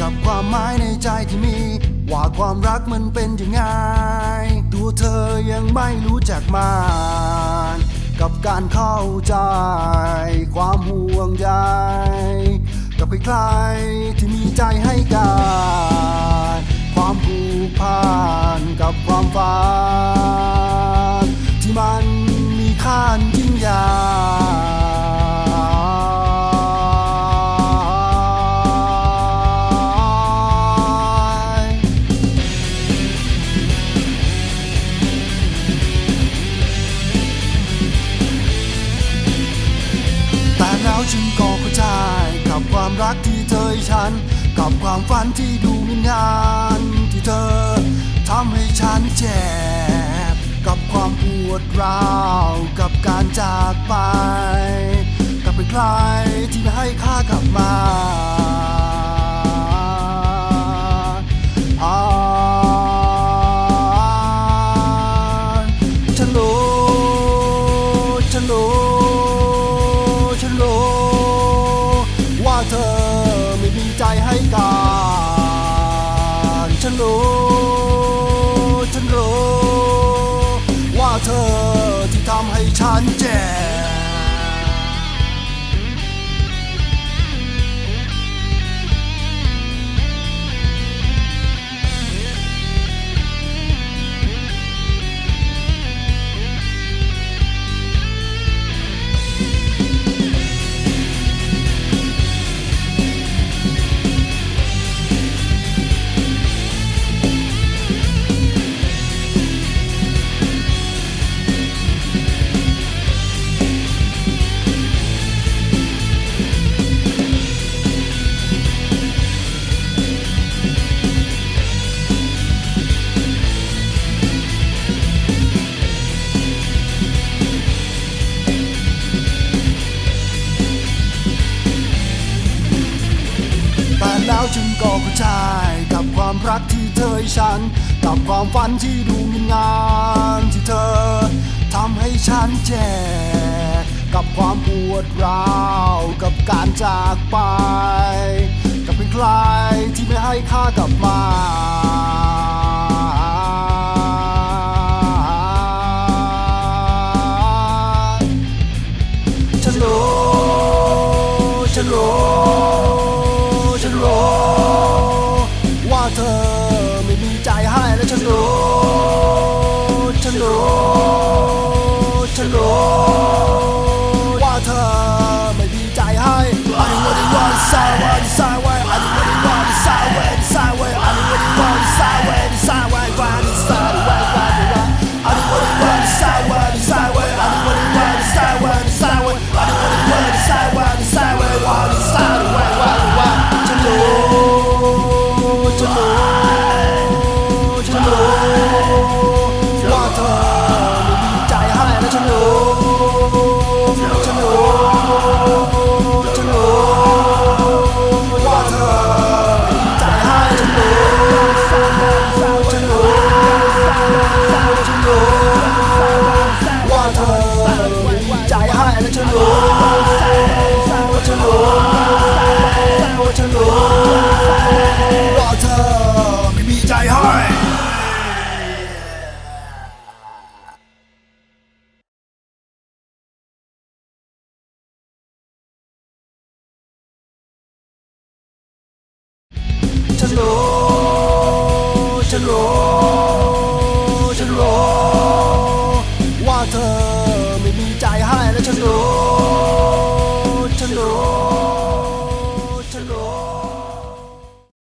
กับความหมายในใจที่มี ว่าความรักมันเป็นยังไงตัวเธอยังไม่รู้จักมันกับการเข้าใจ ความห่วงใยกับใครๆที่มีใจให้กัน ความผูกพันกับความ แต่แล้วฉันก็เข้าใจกับความรักที่เธอให้ฉัน กับความฝันที่ดูงดงานที่เธอทำให้ฉันเจ็บ กับความปวดร้าว กับการจากไป กับเป็นใครที่ไม่ให้ค่ากลับมาำใฉันก็เข้าใจกับความรักที่เธอให้ฉัน กับความฝันที่ดูงดงานที่เธอทำให้ฉันเจ็บกับความปวดร้าวกับการจากไป กับเป็นใครที่ไม่ให้ค่ากลับมา こと